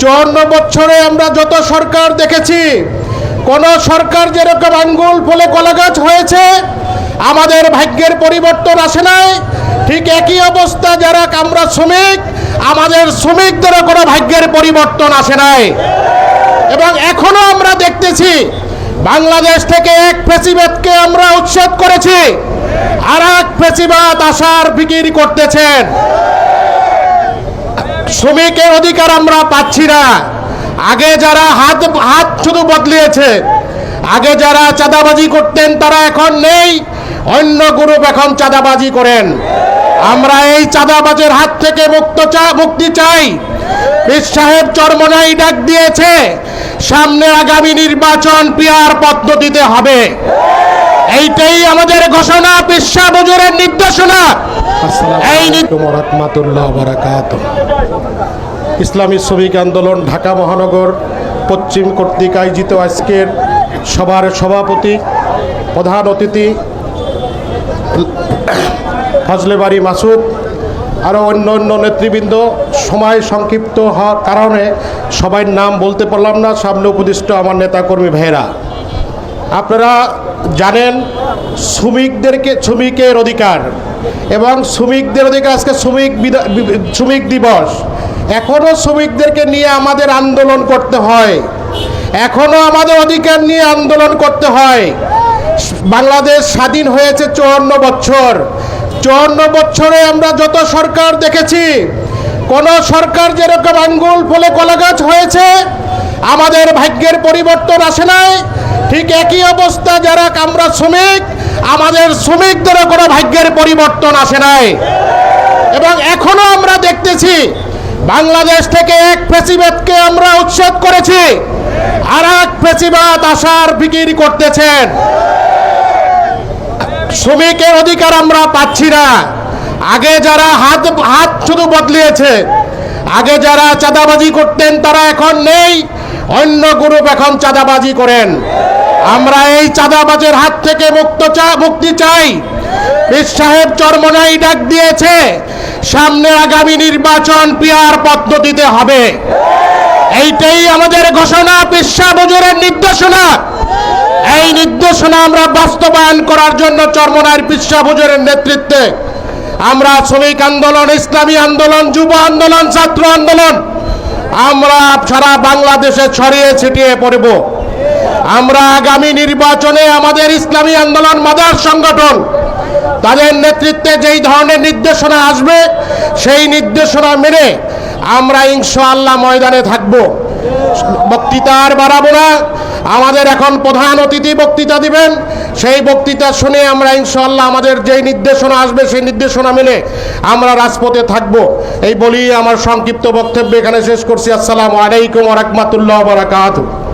চুয়ান্ন বছরে আমরা যত সরকার দেখেছি, কোন সরকার যেরকম আঙ্গুল ফলে কলাগাছ হয়েছে, আমাদের ভাগ্যের পরিবর্তন আসে নাই। ঠিক একই অবস্থা, যারা আমরা শ্রমিক, আমাদের শ্রমিকদেরও কোনো ভাগ্যের পরিবর্তন আসে নাই। এবং এখনও আমরা দেখতেছি, বাংলাদেশ থেকে এক ফেসিবাদকে আমরা উচ্ছেদ করেছি আর এক ফেসিবাদ আসার বিক্রি করতেছেন। শ্রমিকের অধিকার আমরা পাচ্ছি না। আগে যারা হাত হাত শুধু বদলিয়েছে, আগে যারা চাঁদাবাজি করতেন তারা এখন নেই। অন্য গ্রুপ এখন চাঁদাবাজি করেন। আমরা এই চাঁদাবাজের হাত থেকে মুক্ত মুক্তি চাই। পীর সাহেব চরমনাই ডাক দিয়েছে, সামনে আগামী নির্বাচন পিয়ার পদ্ধতিতে হবে। এইটাই আমাদের ঘোষণা বিশ্বা বজুরের নির্দেশনা। নি- রহমাতুল্লাহ বারাকাত ইসলামী শ্রমিক আন্দোলন ঢাকা মহানগর পশ্চিম কর্তৃক আয়োজিত আজকের সভার সভাপতি, প্রধান অতিথি ফজলে বাড়ি মাসুদ, আরও অন্য অন্য নেতৃবৃন্দ, সময় সংক্ষিপ্ত হওয়ার কারণে সবাই নাম বলতে পারলাম না, সামনে উপদিষ্ট আমার নেতাকর্মী ভাইয়েরা। আপনারা জানেন শ্রমিকদেরকে শ্রমিকের অধিকার এবং শ্রমিকদের অধিকার আজকে শ্রমিক শ্রমিক দিবস। এখনও শ্রমিকদেরকে নিয়ে আমাদের আন্দোলন করতে হয়। এখনও আমাদের অধিকার নিয়ে আন্দোলন করতে হয়। বাংলাদেশ স্বাধীন হয়েছে চুয়ান্ন বছর। চুয়ান্ন বছরে আমরা যত সরকার দেখেছি, কোন সরকার যেরকম আঙ্গুল ফলে কলাগাছ হয়েছে আমাদের ভাগ্যের পরিবর্তন আসে নাই। ঠিক একই অবস্থা, যারা আমরা শ্রমিক, আমাদের শ্রমিকদেরও কোনো ভাগ্যের পরিবর্তন আসে নাই। এবং এখনও আমরা দেখতেছি, বাংলাদেশ থেকে এক ফেসিবাদকে আমরা উচ্ছেদ করেছি আর এক ফেসিবাদ আসার ফিকির করতেছেন। শ্রমিকের অধিকার আমরা পাচ্ছি না। আগে যারা হাত হাত শুধু বদলিয়েছে, আগে যারা চাঁদাবাজি করতেন তারা এখন নেই। অন্য গ্রুপ এখন চাঁদাবাজি করেন। আমরা এই চাঁদাবাজের হাত থেকে মুক্ত মুক্তি চাই। সাহেব চরমনাই ডাক দিয়েছে, সামনে আগামী নির্বাচন পিয়ার পদ্ধতিতে হবে। এইটাই আমাদের ঘোষণা পিসা বজুরের নির্দেশনা। এই নির্দেশনা আমরা বাস্তবায়ন করার জন্য চরমনার পিসা বজুরের নেতৃত্বে। আমরা শ্রমিক আন্দোলন, ইসলামী আন্দোলন, যুব আন্দোলন, ছাত্র আন্দোলন আমরা সারা বাংলাদেশে ছড়িয়ে ছিটিয়ে পড়ব। আমরা আগামী নির্বাচনে আমাদের ইসলামী আন্দোলন, মাদার সংগঠন, তাদের নেতৃত্বে যেই ধরনের নির্দেশনা আসবে, সেই নির্দেশনা মেনে আমরা ইনশাআল্লাহ ময়দানে থাকব। বক্তৃতা আর বাড়াবো না। আমাদের এখন প্রধান অতিথি বক্তৃতা দিবেন। সেই বক্তৃতা শুনে আমরা ইনশাল্লাহ আমাদের যেই নির্দেশনা আসবে, সেই নির্দেশনা মেনে আমরা রাজপথে থাকব। এই বলি আমার সংক্ষিপ্ত বক্তব্য এখানে শেষ করছি। আসসালামু আলাইকুম রহমতুল্লাহ বারাকাতুহ।